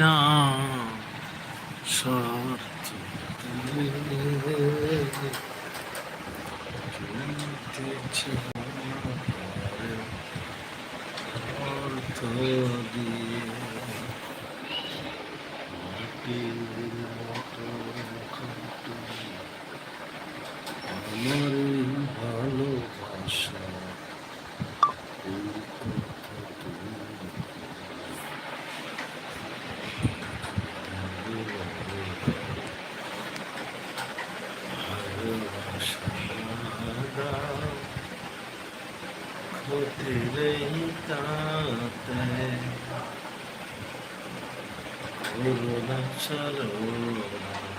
না শর্ত অর্থ দিয়ে। আমার ঘটিলেই তাতে করুণা ছাড়ো না